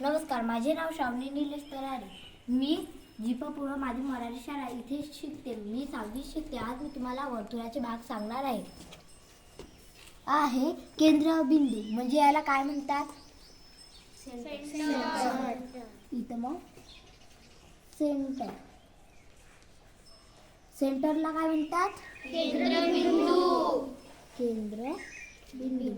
नमस्कार माझे नाव श्रावणी निलेश तरारे. मी जीपपूर्व माझी मराठी शाळा इथे शिकते. मी सहावीत शिकते. आज मी तुम्हाला वर्तुळाचे भाग सांगणार आहे. आहे केंद्रबिंदू म्हणजे याला काय म्हणतात? इथं मग सेंटर. सेंटरला काय म्हणतात? केंद्र बिंदू.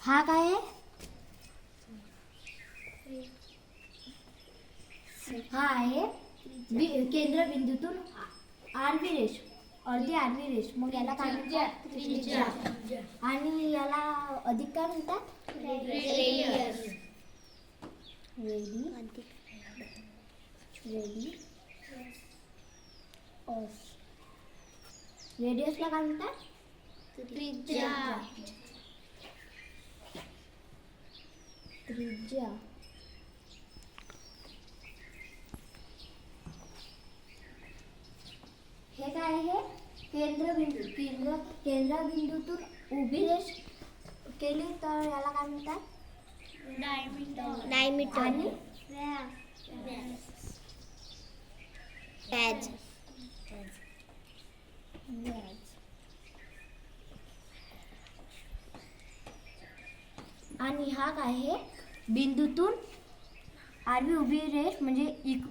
हा काय आहे हा आहे केंद्रबिंदूतून आरवी रेष अर्धी आरवी रेष मग याला काय म्हणतात त्रिज्या आणि याला अधिक काय म्हणतात रेडी रेडी रेडियसला काय म्हणतात त्रिज्या हे काय आहे? केंद्रबिंदू. केंद्र केंद्रबिंदूतून उभी रेष केली. तर याला काय म्हणतात? डायमीटर आणि व्याज. आणि हा काय आहे? बिंदूतून आडवी उभी रेष म्हणजे इक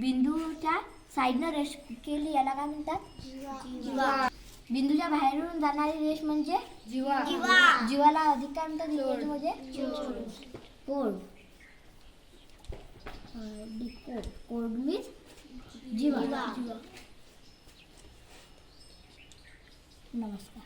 बिंदूच्या साईडनं रेष केली याला काय म्हणतात? बिंदूच्या बाहेरून जाणारी रेष म्हणजे? जीवा. जीवाला अधिक काय म्हणतात इंग्रजीमध्ये? कोड. कोड. कोड मीन्स जीवा. नमस्कार.